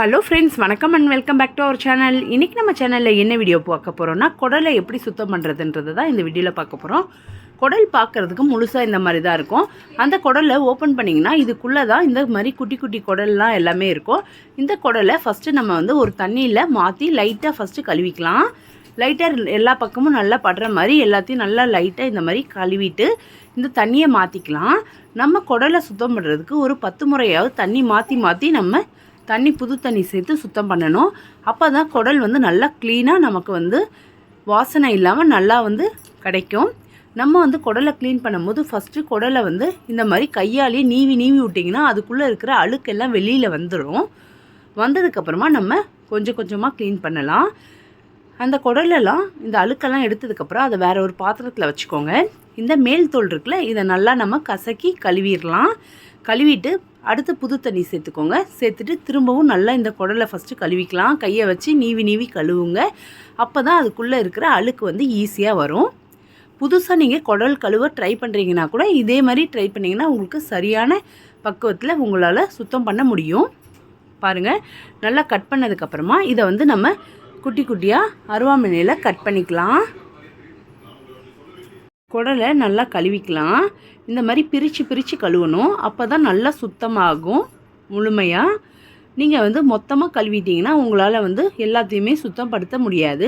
Hello friends வணக்கம் and welcome back to our channel இன்றைக்கி நம்ம சேனலில் என்ன வீடியோ பார்க்க போகிறோம்னா குடலை எப்படி சுத்தம் பண்ணுறதுன்றது தான் இந்த வீடியோவில் பார்க்க போகிறோம் குடல் பார்க்குறதுக்கு முழுசாக இந்த மாதிரி தான் இருக்கும். அந்த குடலை ஓப்பன் பண்ணிங்கன்னா இதுக்குள்ளே தான் இந்த மாதிரி குட்டி குட்டி குடல்லாம் எல்லாமே இருக்கும். இந்த குடலை ஃபஸ்ட்டு நம்ம வந்து ஒரு தண்ணியில் மாற்றி லைட்டாக ஃபஸ்ட்டு கழுவிக்கலாம். லைட்டாக எல்லா பக்கமும் நல்லா படுற மாதிரி எல்லாத்தையும் நல்லா லைட்டாக இந்த மாதிரி கழுவிட்டு இந்த தண்ணியை மாற்றிக்கலாம் நம்ம குடலை சுத்தம் பண்ணுறதுக்கு ஒரு பத்து முறையாவது தண்ணி மாற்றி மாற்றி நம்ம தண்ணி புது தண்ணி சேர்த்து சுத்தம் பண்ணணும். அப்போ தான் குடல் வந்து நல்லா க்ளீனாக நமக்கு வந்து வாசனை இல்லாமல் நல்லா வந்து கிடைக்கும். நம்ம வந்து குடலை க்ளீன் பண்ணும்போது ஃபஸ்ட்டு குடலை வந்து இந்த மாதிரி கையாலேயே நீவி நீவி விட்டிங்கன்னா அதுக்குள்ளே இருக்கிற அழுக்கெல்லாம் வெளியில் வந்துடும் வந்ததுக்கப்புறமா நம்ம கொஞ்சம் கொஞ்சமாக க்ளீன் பண்ணலாம். அந்த குடலெல்லாம் இந்த அழுக்கெல்லாம் எடுத்ததுக்கப்புறம் அதை வேற ஒரு பாத்திரத்தில் வச்சுக்கோங்க. இந்த மேல் தோல் இருக்குல்ல இதை நல்லா நம்ம கசக்கி கழுவிடலாம். கழுவிட்டு அடுத்து புது தண்ணி சேர்த்துக்கோங்க. சேர்த்துட்டு திரும்பவும் நல்லா இந்த குடலை ஃபஸ்ட்டு கழுவிக்கலாம். கையை வச்சு நீவி நீவி கழுவுங்க. அப்போ தான் அதுக்குள்ளே இருக்கிற அழுக்கு வந்து ஈஸியாக வரும். புதுசாக நீங்கள் குடல் கழுவ ட்ரை பண்ணுறீங்கன்னா கூட இதே மாதிரி ட்ரை பண்ணிங்கன்னா உங்களுக்கு சரியான பக்குவத்தில் உங்களால் சுத்தம் பண்ண முடியும். பாருங்கள் நல்லா கட் பண்ணதுக்கப்புறமா இதை வந்து நம்ம குட்டி குட்டியாக அருவாமனையில் கட் பண்ணிக்கலாம். குடலை நல்லா கழுவிக்கலாம். இந்த மாதிரி பிரித்து பிரித்து கழுவணும். அப்போ தான் நல்லா சுத்தமாகும் முழுமையாக நீங்கள் வந்து மொத்தமாக கழுவிட்டீங்கன்னா உங்களால் வந்து எல்லாத்தையுமே சுத்தப்படுத்த முடியாது.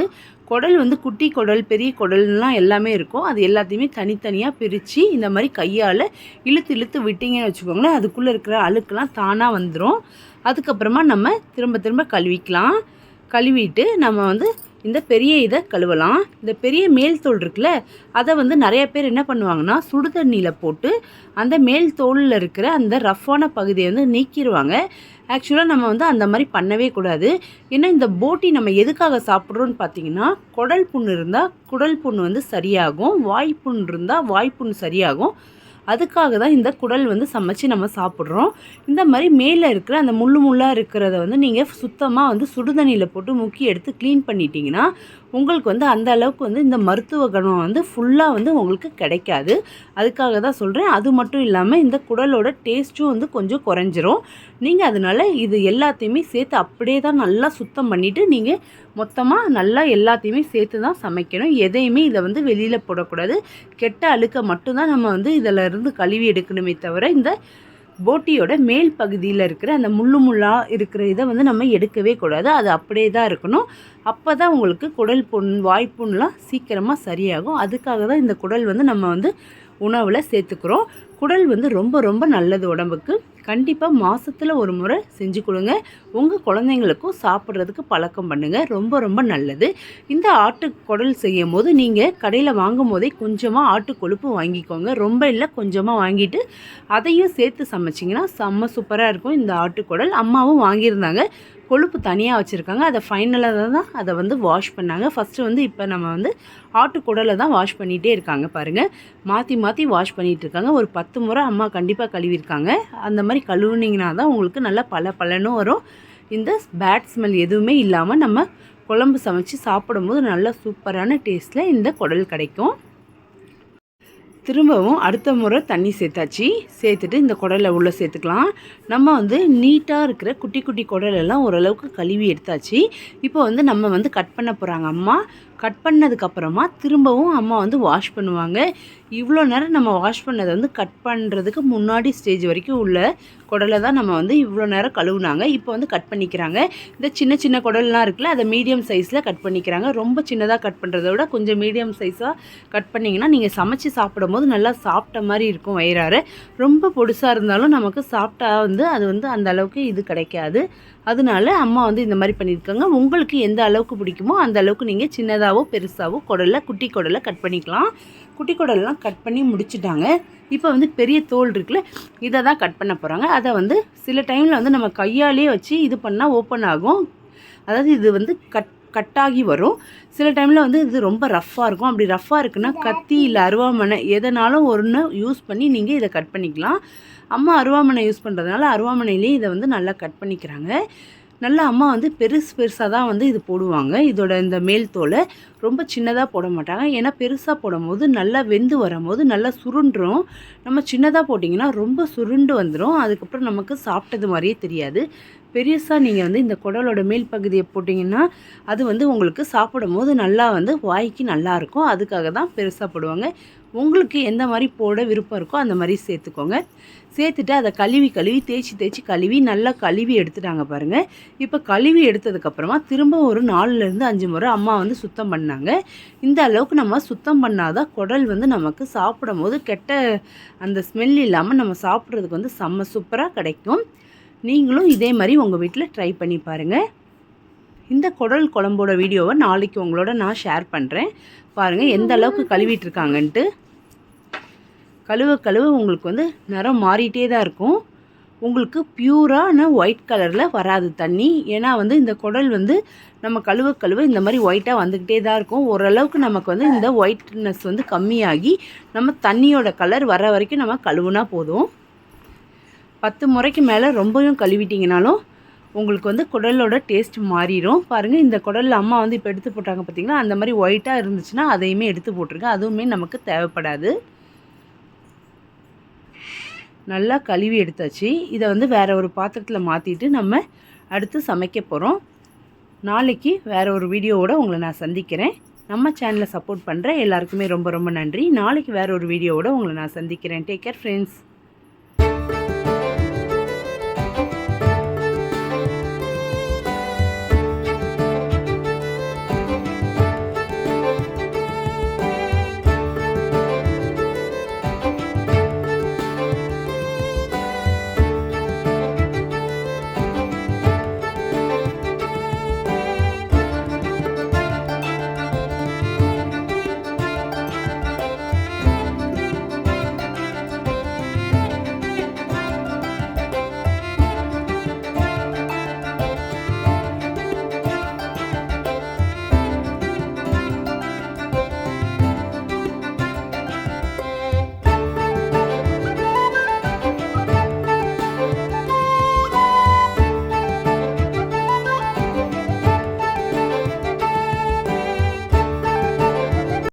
குடல் வந்து குட்டி குடல் பெரிய குடல்லாம் எல்லாமே இருக்கும். அது எல்லாத்தையுமே தனித்தனியாக பிரித்து இந்த மாதிரி கையால் இழுத்து இழுத்து விட்டிங்கன்னு வச்சுக்கோங்களேன் அதுக்குள்ளே இருக்கிற அழுக்கெல்லாம் தானாக வந்துடும் அதுக்கப்புறமா நம்ம திரும்ப திரும்ப கழுவிக்கலாம். கழுவிட்டு நம்ம வந்து இந்த பெரிய இதை கழுவலாம். இந்த பெரிய மேல் தோல் இருக்குல்ல அதை வந்து நிறைய பேர் என்ன பண்ணுவாங்கன்னா சுடு தண்ணியில் போட்டு அந்த மேல் தோலில் இருக்கிற அந்த ரஃப்பான பகுதியை வந்து நீக்கிடுவாங்க ஆக்சுவலாக நம்ம வந்து அந்த மாதிரி பண்ணவே கூடாது. ஏன்னா இந்த போட்டி நம்ம எதுக்காக சாப்பிட்றோன்னு பார்த்தீங்கன்னா குடல் புண்ணு இருந்தால் குடல் புண்ணு வந்து சரியாகும். வாய்ப்புண் இருந்தால் வாய்ப்புண் சரியாகும். அதுக்காக தான் இந்த குடல் வந்து சமைச்சு நம்ம சாப்பிட்றோம். இந்த மாதிரி மேலே இருக்கிற அந்த முள்ளு முள்ளாக இருக்கிறத வந்து நீங்கள் சுத்தமாக வந்து சுடுதண்ணியில் போட்டு முக்கி எடுத்து க்ளீன் பண்ணிட்டீங்கன்னா உங்களுக்கு வந்து அந்த அளவுக்கு வந்து இந்த மருத்துவ குணம் வந்து ஃபுல்லாக வந்து உங்களுக்கு கிடைக்காது. அதுக்காக தான் சொல்கிறேன் அது மட்டும் இல்லாமல் இந்த குடலோட டேஸ்ட்டும் வந்து கொஞ்சம் குறைஞ்சிரும். நீங்கள் அதனால் இது எல்லாத்தையுமே சேர்த்து அப்படியே தான் நல்லா சுத்தம் பண்ணிவிட்டு நீங்கள் மொத்தமாக நல்லா எல்லாத்தையுமே சேர்த்து தான் சமைக்கணும். எதையுமே இதை வந்து வெளியில் போடக்கூடாது. கெட்ட அழுக்க மட்டும்தான் நம்ம வந்து இதில் இருந்து கழுவி எடுக்கணுமே தவிர இந்த போட்டியோட மேல் பகுதியில் இருக்கிற அந்த முள்ளு முள்ளாக இருக்கிற இதை வந்து நம்ம எடுக்கவே கூடாது. அது அப்படியே தான் இருக்கணும். அப்போ தான் உங்களுக்கு குடல் புண் வாய்ப்புண்லாம் சீக்கிரமாக சரியாகும். அதுக்காக தான் இந்த குடல் வந்து நம்ம வந்து உணவில் சேர்த்துக்கிறோம். குடல் வந்து ரொம்ப ரொம்ப நல்லது உடம்புக்கு. கண்டிப்பாக மாதத்தில் ஒரு முறை செஞ்சு கொடுங்க. உங்கள் குழந்தைங்களுக்கும் சாப்பிட்றதுக்கு பழக்கம் பண்ணுங்கள் ரொம்ப ரொம்ப நல்லது. இந்த ஆட்டு குடல் செய்யும் போது நீங்கள் கடையில் வாங்கும் போதே கொஞ்சமாக ஆட்டு கொழுப்பு வாங்கிக்கோங்க. ரொம்ப இல்லை கொஞ்சமாக வாங்கிட்டு அதையும் சேர்த்து சமைச்சிங்கன்னா செம்ம சூப்பராக இருக்கும். இந்த ஆட்டுக்குடல் அம்மாவும் வாங்கியிருந்தாங்க. கொழுப்பு தனியாக வச்சுருக்காங்க. அதை ஃபைனலாக தான் அதை வந்து வாஷ் பண்ணாங்க. ஃபஸ்ட்டு வந்து இப்போ நம்ம வந்து ஆட்டுக்குடலை தான் வாஷ் பண்ணிகிட்டே இருக்காங்க பாருங்கள் மாற்றி மாற்றி வாஷ் பண்ணிகிட்டு இருக்காங்க. ஒரு பத்து பத்து முறை அம்மா கண்டிப்பாக கழுவிருக்காங்க அந்த மாதிரி கழுவுனீங்கன்னா தான் உங்களுக்கு நல்லா பல பலனும் வரும். இந்த பேட் ஸ்மெல் எதுவுமே இல்லாமல் நம்ம குழம்பு சமைச்சு சாப்பிடும்போது நல்ல சூப்பரான டேஸ்ட்டில் இந்த குடல் கிடைக்கும். திரும்பவும் அடுத்த முறை தண்ணி சேர்த்தாச்சு. சேர்த்துட்டு இந்த குடலை உள்ளே சேர்த்துக்கலாம். நம்ம வந்து நீட்டாக இருக்கிற குட்டி குட்டி குடலெல்லாம் ஓரளவுக்கு கழுவி எடுத்தாச்சு. இப்போ வந்து நம்ம வந்து கட் பண்ண போகிறாங்க அம்மா. கட் பண்ணதுக்கப்புறமா திரும்பவும் அம்மா வந்து வாஷ் பண்ணுவாங்க. இவ்வளோ நேரம் நம்ம வாஷ் பண்ணதை வந்து கட் பண்ணுறதுக்கு முன்னாடி ஸ்டேஜ் வரைக்கும் உள்ள குடலை தான் நம்ம வந்து இவ்வளோ நேரம் கழுவுனாங்க. இப்போ வந்து கட் பண்ணிக்கிறாங்க. இந்த சின்ன சின்ன குடல்லாம் இருக்குல்ல அதை மீடியம் சைஸில் கட் பண்ணிக்கிறாங்க. ரொம்ப சின்னதாக கட் பண்ணுறத விட கொஞ்சம் மீடியம் சைஸாக கட் பண்ணிங்கன்னா நீங்கள் சமைச்சு சாப்பிடும்போது நல்லா சாப்பிட்ட மாதிரி இருக்கும் வயிறாறு ரொம்ப பொடுசாக இருந்தாலும் நமக்கு சாப்பிட்டா வந்து அது வந்து அந்த அளவுக்கு இது கிடைக்காது. அதனால அம்மா வந்து இந்த மாதிரி பண்ணியிருக்காங்க. உங்களுக்கு எந்த அளவுக்கு பிடிக்குமோ அந்த அளவுக்கு நீங்கள் சின்னதாகவோ பெருசாகவோ குடலை குட்டி குடலை கட் பண்ணிக்கலாம். குட்டி குடல்லாம் கட் பண்ணி முடிச்சுட்டாங்க. இப்போ வந்து பெரிய தோல் இருக்குல்ல இதை தான் கட் பண்ண போகிறாங்க அதை வந்து சில டைமில் வந்து நம்ம கையாலே வச்சு இது பண்ணால் ஓப்பன் ஆகும். அதாவது இது வந்து கட் கட்டாகி வரும். சில டைமில் வந்து இது ரொம்ப ரஃப்பாக இருக்கும். அப்படி ரஃப்பாக இருக்குன்னா கத்தி இல்லை அருவாமனை எதனாலும் ஒன்று யூஸ் பண்ணி நீங்கள் இதை கட் பண்ணிக்கலாம். அம்மா அருவாமனை யூஸ் பண்ணுறதுனால அருவாமனையிலேயே இதை வந்து நல்லா கட் பண்ணிக்கிறாங்க. நல்லா அம்மா வந்து பெருசு பெருசாக தான் வந்து இது போடுவாங்க. இதோட இந்த மேல் தோலை ரொம்ப சின்னதாக போட மாட்டாங்க. ஏன்னா பெருசாக போடும்போது நல்லா வெந்து வரும்போது நல்லா சுருண்டுரும். நம்ம சின்னதாக போட்டிங்கன்னா ரொம்ப சுருண்டு வந்துடும் அதுக்கப்புறம் நமக்கு சாப்பிட்டது மாதிரியே தெரியாது. பெருசாக நீங்கள் வந்து இந்த குடலோட மேல் பகுதியை போட்டிங்கன்னா அது வந்து உங்களுக்கு சாப்பிடும் போது நல்லா வந்து வாய்க்கு நல்லாயிருக்கும் அதுக்காக தான் பெருசாக போடுவாங்க. உங்களுக்கு எந்த மாதிரி போட விருப்பம் இருக்கோ அந்த மாதிரி சேர்த்துக்கோங்க. சேர்த்துட்டு அதை கழுவி கழுவி தேய்ச்சி தேய்ச்சி கழுவி நல்லா கழுவி எடுத்துட்டாங்க பாருங்கள் இப்போ கழுவி எடுத்ததுக்கப்புறமா திரும்ப ஒரு நாலுலேருந்து அஞ்சு முறை அம்மா வந்து சுத்தம் பண்ணாங்க. இந்த அளவுக்கு நம்ம சுத்தம் பண்ணாதான் குடல் வந்து நமக்கு சாப்பிடும் போது கெட்ட அந்த ஸ்மெல் இல்லாமல் நம்ம சாப்பிட்றதுக்கு வந்து செம்ம சூப்பராக கிடைக்கும். நீங்களும் இதே மாதிரி உங்கள் வீட்டில் ட்ரை பண்ணி பாருங்கள் இந்த குடல் குழம்போட வீடியோவை நாளைக்கு உங்களோட நான் ஷேர் பண்ணுறேன் பாருங்கள் எந்த அளவுக்கு கழுவிட்டுருக்காங்கன்ட்டு கழுவ கழுவ உங்களுக்கு வந்து நிறம் மாறிட்டே தான் இருக்கும். உங்களுக்கு பியூரான ஒயிட் கலரில் வராது தண்ணி. ஏன்னா வந்து இந்த குடல் வந்து நம்ம கழுவ கழுவ இந்த மாதிரி ஒயிட்டாக வந்துக்கிட்டே தான் இருக்கும். ஓரளவுக்கு நமக்கு வந்து இந்த ஒயிட்னஸ் வந்து கம்மியாகி நம்ம தண்ணியோட கலர் வர வரைக்கும் நம்ம கழுவுனா போதும். பத்து முறைக்கு மேலே ரொம்பவும் கழுவிட்டிங்கனாலும் உங்களுக்கு வந்து குடலோட டேஸ்ட் மாறிடும் பாருங்கள் இந்த குடலில் அம்மா வந்து இப்போ எடுத்து போட்டாங்க பார்த்தீங்கன்னா அந்த மாதிரி ஒயிட்டாக இருந்துச்சுன்னா அதையுமே எடுத்து போட்டிருங்க. அதுவுமே நமக்கு தேவைப்படாது. நல்லா கழுவி எடுத்தாச்சு. இதை வந்து வேறு ஒரு பாத்திரத்தில் மாற்றிட்டு நம்ம அடுத்து சமைக்க போகிறோம் நாளைக்கு வேறு ஒரு வீடியோவோட உங்களை நான் சந்திக்கிறேன். நம்ம சேனலை சப்போர்ட் பண்ணுற எல்லாருக்குமே ரொம்ப ரொம்ப நன்றி. நாளைக்கு வேறு ஒரு வீடியோவோட உங்களை நான் சந்திக்கிறேன். Take care friends